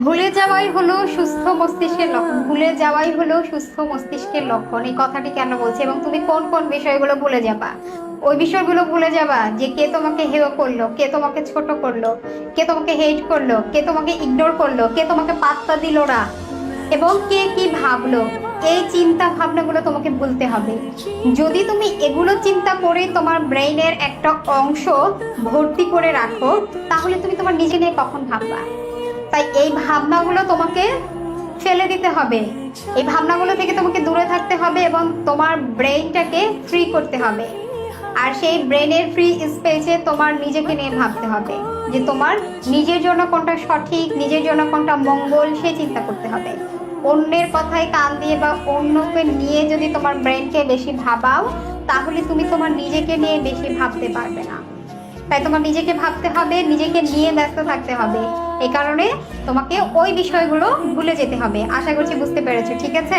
ভুলে যাওয়াই হলো সুস্থ মস্তিষ্কের লক্ষণ ভুলে যাওয়াই হলো সুস্থ মস্তিষ্কের লক্ষণ। এই কথাটি কেন বলছি এবং তুমি কোন কোন বিষয়গুলো ভুলে যাবা? ওই বিষয়গুলো ভুলে যাবা যে কে তোমাকে হেয় করল, কে তোমাকে ছোট করল, কে তোমাকে হেট করল, কে তোমাকে ইগনোর করল, কে তোমাকে পাত্তা দিল না, এবং কে কি ভাবলো, এই চিন্তা ভাবনাগুলো তোমাকে ভুলতে হবে। যদি তুমি এগুলো চিন্তা করে তোমার ব্রেইনের একটা অংশ ভর্তি করে রাখো, তাহলে তুমি তোমার নিজে নিয়ে কখন ভাববা? তাই এই ভাবনাগুলো তোমাকে ফেলে দিতে হবে। এই ভাবনাগুলো থেকে তোমাকে দূরে থাকতে হবে এবং তোমার ব্রেইনটাকে ফ্রি করতে হবে। আর সেই ব্রেনের ফ্রি স্পেসে তোমার নিজেকে নিয়ে ভাবতে হবে যে তোমার নিজের জন্য কোনটা সঠিক, নিজের জন্য কোনটা মঙ্গল, সে চিন্তা করতে হবে। অন্যের কথায় কান দিয়ে বা অন্যকে নিয়ে যদি তোমার ব্রেনকে বেশি ভাবাও, তাহলে তুমি তোমার নিজেকে নিয়ে বেশি ভাবতে পারবে না। তাই তোমার নিজেকে ভাবতে হবে, নিজেকে নিয়ে ব্যস্ত থাকতে হবে। এই কারণে তোমাকে ওই বিষয়গুলো ভুলে যেতে হবে। আশা করছি বুঝতে পেরেছ ঠিক আছে?